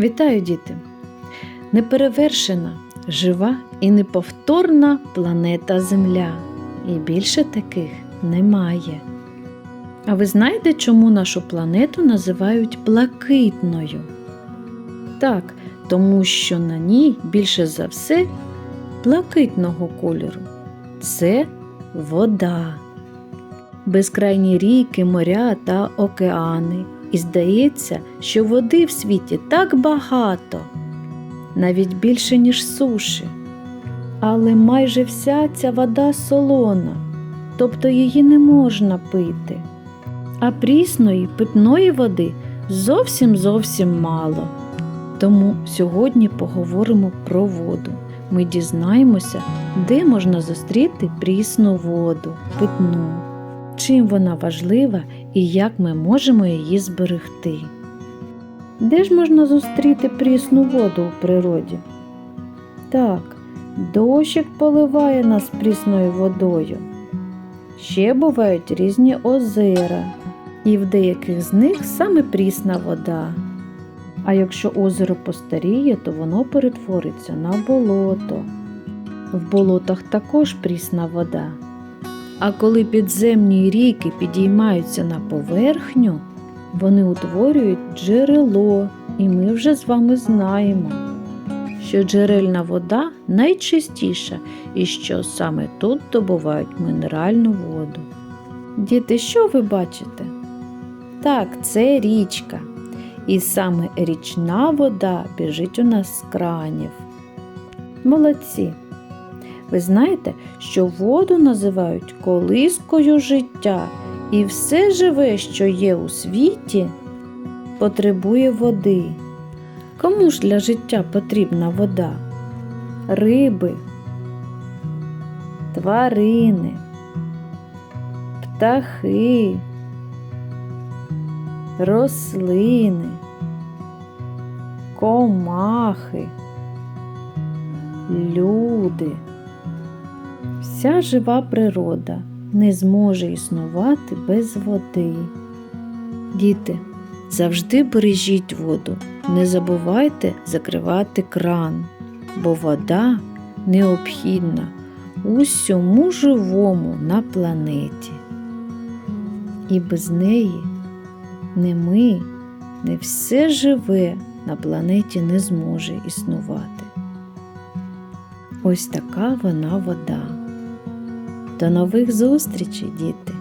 Вітаю, діти! Неперевершена, жива і неповторна планета Земля. І більше таких немає. А ви знаєте, чому нашу планету називають блакитною? Так, тому що на ній більше за все блакитного кольору. Це вода. Безкрайні ріки, моря та океани. І здається, що води в світі так багато, навіть більше, ніж суші. Але майже вся ця вода солона, тобто її не можна пити. А прісної питної води зовсім зовсім мало. Тому сьогодні поговоримо про воду. Ми дізнаємося, де можна зустріти прісну воду, питну, чим вона важлива і як ми можемо її зберегти. Де ж можна зустріти прісну воду у природі? Так, дощик поливає нас прісною водою. Ще бувають різні озера, і в деяких з них саме прісна вода. А якщо озеро постаріє, то воно перетвориться на болото. В болотах також прісна вода. А коли підземні ріки підіймаються на поверхню, вони утворюють джерело, і ми вже з вами знаємо, що джерельна вода найчистіша і що саме тут добувають мінеральну воду. Діти, що ви бачите? Так, це річка. І саме річна вода біжить у нас з кранів. Молодці! Ви знаєте, що воду називають колискою життя, і все живе, що є у світі, потребує води. Кому ж для життя потрібна вода? Риби, тварини, птахи, рослини, комахи, люди. Вся жива природа не зможе існувати без води. Діти, завжди бережіть воду, не забувайте закривати кран, бо вода необхідна усьому живому на планеті. І без неї не ми, не все живе на планеті не зможе існувати. Ось така вона вода. До нових зустрічей, діти!